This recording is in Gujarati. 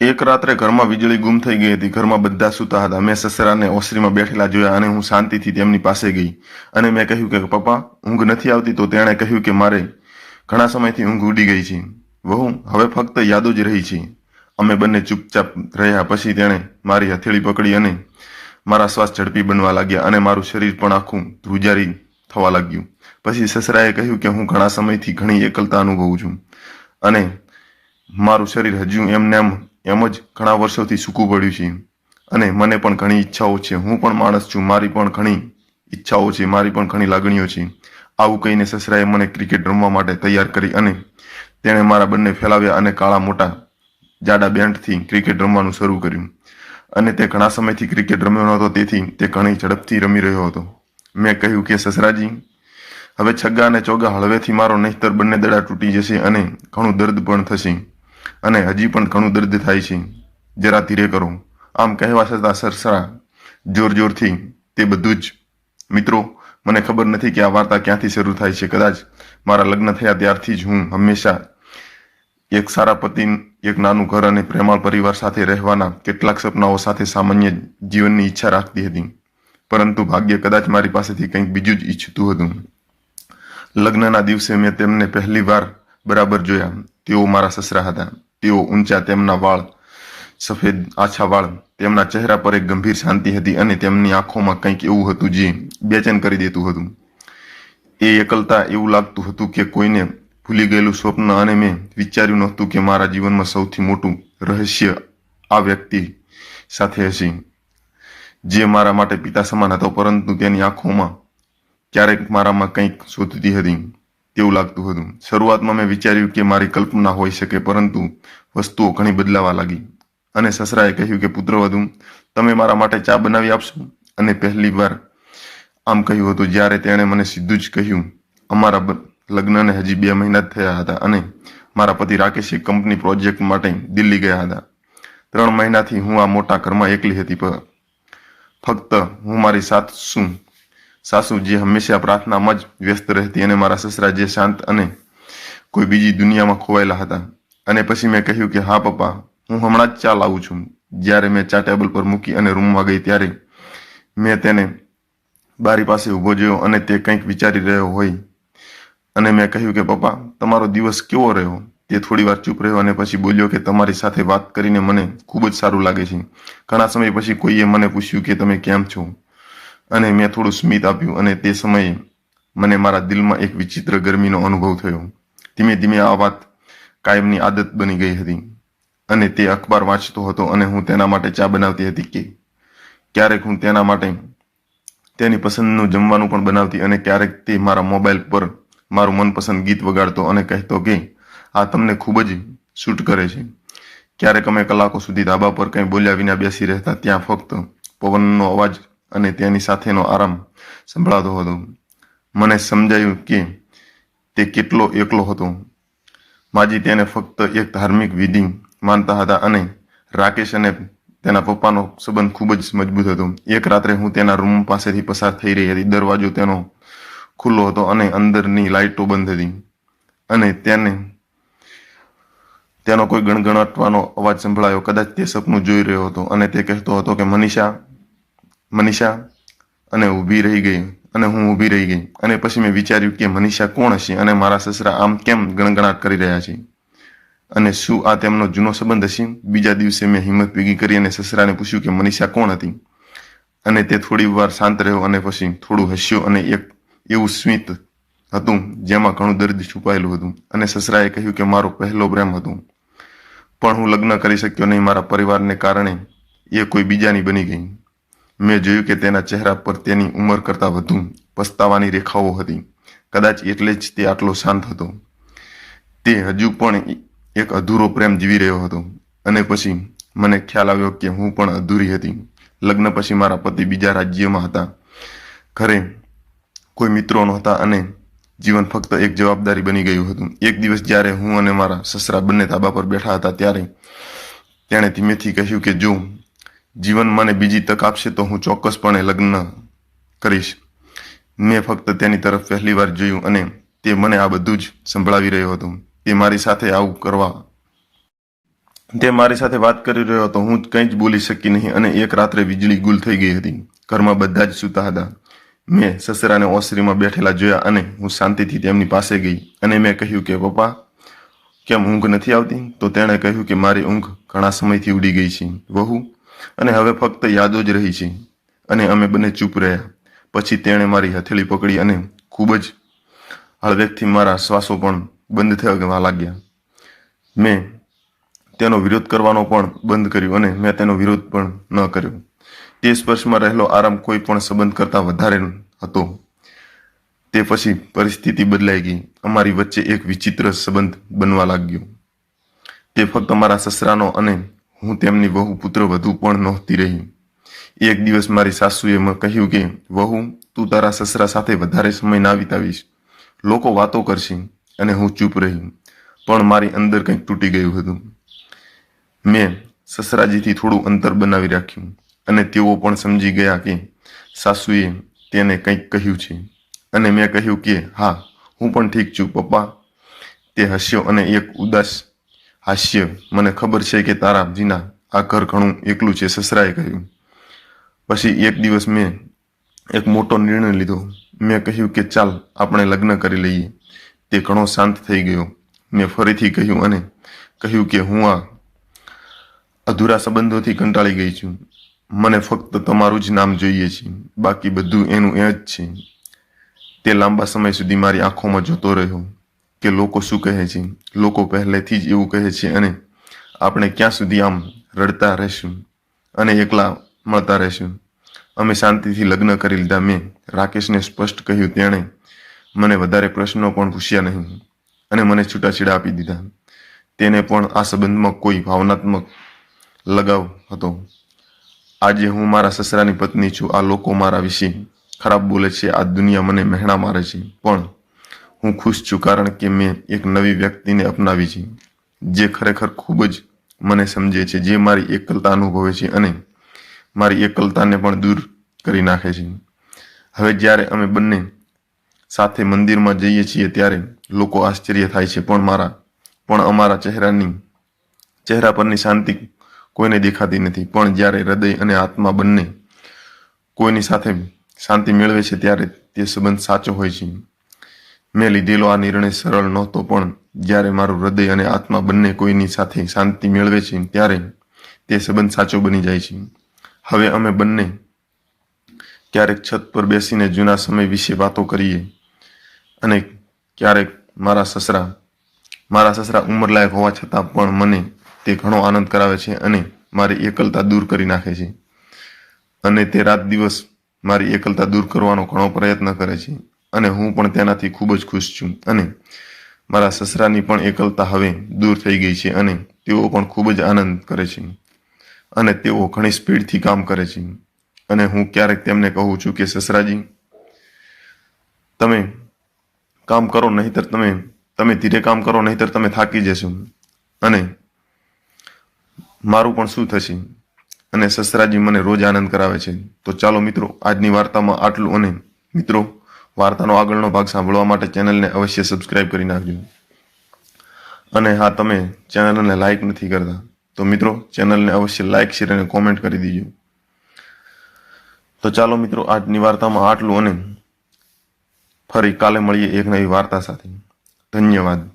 એક રાત્રે ઘરમાં વીજળી ગુમ થઈ ગઈ હતી. ઘરમાં બધા સૂતા હતા. મેં સસરાને ઓસરીમાં બેઠેલા જોયા અને હું શાંતિથી તેમની પાસે ગઈ. અને મેં કહ્યું કે, પપ્પા, ઊંઘ નથી આવતી. તો તેણે કહ્યું કે, મારે ઘણા સમયથી ઊંઘ ઉડી ગઈ છે. વહુ, હવે ફક્ત યાદો જ રહી છે. અમે બંને ચૂપચાપ રહ્યા. પછી તેણે મારી હથેળી પકડી અને મારા શ્વાસ ઝડપી બનવા લાગ્યા અને મારું શરીર પણ આખું ધ્રુજારી થવા લાગ્યું. પછી સસરાએ કહ્યું કે, હું ઘણા સમયથી ઘણી એકલતા અનુભવું છું અને મારું શરીર હજુ એમને એમ એમ જ ઘણા વર્ષોથી સૂકું પડ્યું છે. અને મને પણ ઘણી ઈચ્છાઓ છે. હું પણ માણસ છું. મારી પણ ઘણી ઈચ્છાઓ છે. મારી પણ ઘણી લાગણીઓ છે. આવું કહીને સસરાએ મને ક્રિકેટ રમવા માટે તૈયાર કરી અને તેણે મારા બંને ફેલાવ્યા અને કાળા મોટા જાડા બેન્ડથી ક્રિકેટ રમવાનું શરૂ કર્યું. અને તે ઘણા સમયથી ક્રિકેટ રમ્યો નહોતો. તેથી તે ઘણી ઝડપથી રમી રહ્યો હતો. મેં કહ્યું કે, સસરાજી, હવે છગ્ગા અને ચોગ્ગા હળવેથી મારો નહીતર બંને દડા તૂટી જશે અને ઘણું દર્દ પણ થશે. અને હજી પણ ઘણું દર્દ થાય છે. જરા ધીરે કરો. આમ કહેવા છતાં સરસરા જોર જોરથી તે બધું જ. મિત્રો, મને ખબર નથી કે આ વાર્તા ક્યાંથી શરૂ થાય છે. કદાચ મારા લગ્ન થયા ત્યારથી જ હું હંમેશા એક સારા પતિ એક નાનું ઘર અને પ્રેમાળ પરિવાર સાથે રહેવાના કેટલાક સપનાઓ સાથે સામાન્ય જીવનની ઈચ્છા રાખતી હતી. પરંતુ ભાગ્ય કદાચ મારી પાસેથી કંઈક બીજું જ ઈચ્છતું હતું. લગ્નના દિવસે મેં તેમને પહેલી વાર બરાબર જોયા. તેઓ મારા સસરા હતા. તેઓ ઊંચા તેમના વાળ, સફેદ આછા વાળ, તેમના ચહેરા પર એક ગંભીર શાંતિ હતી અને તેમની આંખોમાં કંઈક એવું હતું જે બેચેન કરી દેતું હતું. એ એકલતા એવું લાગતું હતું કે કોઈને ભૂલી ગયેલું સ્વપ્ન અને મેં વિચાર્યું નહોતું કે મારા જીવનમાં સૌથી મોટું રહસ્ય આ વ્યક્તિ સાથે હશે, જે મારા માટે પિતા સમાન હતો, પરંતુ તેની આંખોમાં ક્યારેક મારામાં કંઈક શોધતી હતી. તેવું લાગતું હતું. શરૂઆતમાં મેં વિચાર્યું કે મારી કલ્પના હોઈ શકે, પરંતુ વસ્તુઓ ઘણી બદલાવા લાગી. અને સસરાએ કહ્યું કે પુત્રવધુ તમે મારા માટે ચા બનાવી આપશો? અને પહેલી વાર આમ કહ્યું હતું, જ્યારે તેણે મને સીધું જ કહ્યું, અમારા લગ્નને હજી બે મહિના જ થયા હતા અને મારા પતિ રાકેશે કંપની પ્રોજેક્ટ માટે દિલ્હી ગયા હતા. ત્રણ મહિનાથી હું આ મોટા ઘરમાં એકલી હતી પણ ફક્ત હું મારી સાસુ સાસુ જે હંમેશા પ્રાર્થનામાં જ વ્યસ્ત રહેતી અને મારા સસરા જે શાંત અને કોઈ બીજી દુનિયામાં ખોવાયેલા હતા. અને પછી મેં કહ્યું કે, હા, પપ્પા, હું હમણાં જ ચા લાવું છું. જ્યારે મેં ચા ટેબલ પર મૂકી અને રૂમમાં ગઈ ત્યારે મેં તેને બારી પાસે ઊભો જોયો અને તે કંઈક વિચારી રહ્યો હોય. અને મેં કહ્યું કે, પપ્પા, તમારો દિવસ કેવો રહ્યો? તે થોડી વાર ચૂપ રહ્યો અને પછી બોલ્યો કે, તમારી સાથે વાત કરીને મને ખૂબ જ સારું લાગે છે. ઘણા સમય પછી કોઈએ મને પૂછ્યું કે, તમે કેમ છો? અને મેં થોડું સ્મિત આપ્યું અને તે સમયે મને મારા દિલમાં એક વિચિત્ર ગરમીનો અનુભવ થયો. ધીમે ધીમે આ વાત કાયમની આદત બની ગઈ હતી અને તે અખબાર વાંચતો હતો અને હું તેના માટે ચા બનાવતી હતી કે ક્યારેક હું તેના માટે તેની પસંદનું જમવાનું પણ બનાવતી અને ક્યારેક તે મારા મોબાઈલ પર મારું મનપસંદ ગીત વગાડતો અને કહેતો કે, આ તમને ખૂબ જ શૂટ કરે છે. ક્યારેક અમે કલાકો સુધી ધાબા પર કંઈ બોલ્યા વિના બેસી રહેતા ત્યાં ફક્ત પવનનો અવાજ અને તેની સાથેનો આરામ સંભળાતો હતો. મને સમજાયું કે તે કેટલો એકલો હતો. માજી તેને ફક્ત એક ધાર્મિક વિધિ માનતા હતા અને રાકેશ અને તેના પપ્પાનો સંબંધ ખૂબ જ મજબૂત હતો. એક રાત્રે હું તેના રૂમ પાસેથી પસાર થઈ રહી હતી. દરવાજો તેનો ખુલ્લો હતો અને અંદરની લાઇટો બંધ હતી. અને તેને, તેનો કોઈ ગણગણાટવાનો અવાજ સંભળાયો. કદાચ તે સપનું જોઈ રહ્યો હતો અને તે કહેતો હતો કે, મનીષા મનીષા અને ઊભી રહી ગઈ અને હું ઊભી રહી ગઈ. અને પછી મેં વિચાર્યું કે મનીષા કોણ હશે અને મારા સસરા આમ કેમ ગણગણાટ કરી રહ્યા છે? અને શું આ તેમનો જૂનો સંબંધ હશે? બીજા દિવસે મેં હિંમત ભેગી કરી અને સસરાને પૂછ્યું કે મનીષા કોણ હતી? અને તે થોડી વાર શાંત રહ્યો અને પછી થોડું હસ્યો અને એક એવું સ્મિત હતું જેમાં ઘણું દર્દ છુપાયેલું હતું. અને સસરાએ કહ્યું કે મારો પહેલો પ્રેમ હતો. પણ હું લગ્ન કરી શક્યો નહીં. મારા પરિવારને કારણે એ કોઈ બીજાની બની ગઈ. મેં જોયું કે તેના ચહેરા પર તેની ઉંમર કરતાં વધુ પસ્તાવાની રેખાઓ હતી. કદાચ એટલે જ તે આટલો શાંત હતો. તે હજુ પણ એક અધૂરો પ્રેમ જીવી રહ્યો હતો. અને પછી મને ખ્યાલ આવ્યો કે હું પણ અધૂરી હતી. લગ્ન પછી મારા પતિ બીજા રાજ્યમાં હતા. ઘરે કોઈ મિત્રો નહોતા અને જીવન ફક્ત એક જવાબદારી બની ગયું હતું. એક દિવસ જ્યારે હું અને મારા સસરા બંને ધાબા પર બેઠા હતા ત્યારે તેણે ધીમેથી કહ્યું કે જો જીવન મને બીજી તક આપશે તો હું ચોક્કસપણે લગ્ન કરીશ. મેં ફક્ત તેની તરફ પહેલી વાર જોયું અને તે મને આ બધું જ સંભળાવી રહ્યો હતો. તે મારી સાથે આવું કરવા તે મારી સાથે વાત કરી રહ્યો હતો. હું કંઈ જ બોલી શકી નહીં અને એક રાત્રે વીજળી ગુલ થઈ ગઈ હતી. ઘરમાં બધા જ સૂતા હતા. મેં સસરાને ઓસરીમાં બેઠેલા જોયા અને હું શાંતિથી તેમની પાસે ગઈ અને મેં કહ્યું કે, પપ્પા, કેમ ઊંઘ નથી આવતી? તો તેણે કહ્યું કે, મારી ઊંઘ ઘણા સમયથી ઉડી ગઈ છે. વહુ અને હવે ફક્ત યાદો જ રહી છે. અને અમે બંને ચૂપ રહ્યા. પછી તેણે મારી હથેળી પકડી અને ખૂબ જ હળવેકથી મારા શ્વાસો પણ બંધ થવા લાગ્યા. મેં તેનો વિરોધ કરવાનો પણ બંધ કર્યો અને મેં તેનો વિરોધ પણ ન કર્યો. તે સ્પર્શમાં રહેલો આરામ કોઈ પણ સંબંધ કરતાં વધારે હતો. તે પછી પરિસ્થિતિ બદલાઈ ગઈ. અમારી વચ્ચે એક વિચિત્ર સંબંધ બનવા લાગ્યો. તે ફક્ત મારા સસરાનો અને હું તેમની વહુ પુત્ર વધુ પણ નહોતી રહી. એક દિવસ મારી સાસુએ મને કહ્યું કે, વહુ, તું તારા સસરા સાથે વધારે સમય ના વિતાવીશ. લોકો વાતો કરશે અને હું ચૂપ રહી. પણ મારી અંદર કંઈક તૂટી ગયું હતું. મેં સસરાજીથી થોડું અંતર બનાવી રાખ્યું અને તેઓ પણ સમજી ગયા કે સાસુએ તેને કંઈક કહ્યું છે. અને મેં કહ્યું કે, હા, હું પણ ઠીક છું, પપ્પા. તે હસ્યો અને એક ઉદાસ હાસ્ય, મને ખબર છે કે તારા જીના આ ઘર ઘણું એકલું છે, સસરાએ કહ્યું. પછી એક દિવસ મેં એક મોટો નિર્ણય લીધો. મેં કહ્યું કે ચાલ, આપણે લગ્ન કરી લઈએ. તે ઘણો શાંત થઈ ગયો. મેં ફરીથી કહ્યું અને કહ્યું કે હું આ અધૂરા સંબંધોથી કંટાળી ગઈ છું. મને ફક્ત તમારું જ નામ જોઈએ છે. બાકી બધું એનું એ જ છે. તે લાંબા સમય સુધી મારી આંખોમાં જોતો રહ્યો. કે લોકો શું કહે છે? લોકો પહેલેથી જ એવું કહે છે અને આપણે ક્યાં સુધી આમ રડતા રહેશું અને એકલા મળતા રહેશું? અમે શાંતિથી લગ્ન કરી લીધા. મેં રાકેશને સ્પષ્ટ કહ્યું. તેણે મને વધારે પ્રશ્નો પણ પૂછ્યા નહીં અને મને છૂટાછેડા આપી દીધા. તેને પણ આ સંબંધમાં કોઈ ભાવનાત્મક લગાવ હતો. આજે હું મારા સસરાની પત્ની છું. આ લોકો મારા વિશે ખરાબ બોલે છે. આ દુનિયા મને મહેણા મારે છે. પણ હું ખુશ છું કારણ કે મેં એક નવી વ્યક્તિને અપનાવી છે, જે ખરેખર ખૂબ જ મને સમજે છે, જે મારી એકલતા અનુભવે છે અને મારી એકલતાને પણ દૂર કરી નાખે છે. હવે જ્યારે અમે બંને સાથે મંદિરમાં જઈએ છીએ ત્યારે લોકો આશ્ચર્ય થાય છે, પણ મારા, પણ અમારા ચહેરાની, ચહેરા પરની શાંતિ કોઈને દેખાતી નથી. પણ જ્યારે હૃદય અને આત્મા બંને કોઈની સાથે શાંતિ મેળવે છે, ત્યારે તે સંબંધ સાચો હોય છે. મેં લીધેલો આ નિર્ણય સરળ નહોતો, પણ જ્યારે મારું હૃદય અને આત્મા બંને કોઈની સાથે શાંતિ મેળવે છે, ત્યારે તે સંબંધ સાચો બની જાય છે. હવે અમે બંને ક્યારેક છત પર બેસીને જૂના સમય વિશે વાતો કરીએ અને ક્યારેક મારા સસરા મારા સસરા ઉંમરલાયક હોવા છતાં પણ મને તે ઘણો આનંદ કરાવે છે અને મારી એકલતા દૂર કરી નાખે છે. અને તે રાત દિવસ મારી એકલતા દૂર કરવાનો ઘણો પ્રયત્ન કરે છે. અને હું પણ તેનાથી ખૂબ જ ખુશ છું. અને મારા સસરાની પણ એકલતા હવે દૂર થઈ ગઈ છે અને તેઓ પણ ખૂબ જ આનંદ કરે છે. અને તેઓ ઘણી સ્પીડથી કામ કરે છે. અને હું ક્યારેક તેમને કહું છું કે, સસરાજી, તમે કામ કરો, નહીતર તમે તમે ધીરે કામ કરો, નહીતર તમે થાકી જશો. અને મારું પણ શું થશે? અને સસરાજી મને રોજ આનંદ કરાવે છે. તો ચાલો મિત્રો, આજની વાર્તામાં આટલું. અને મિત્રો વાર્તાનો આગળનો ભાગ સાંભળવા માટે ચેનલને અવશ્ય સબસ્ક્રાઇબ કરી નાખજો. અને હા, તમે ચેનલને લાઇક નથી કરતા, તો મિત્રો ચેનલને અવશ્ય લાઇક શેર અને કોમેન્ટ કરી દીજો. તો ચાલો મિત્રો, આજની વાર્તામાં આટલું અને ફરી કાલે મળીએ એક નવી વાર્તા સાથે. ધન્યવાદ.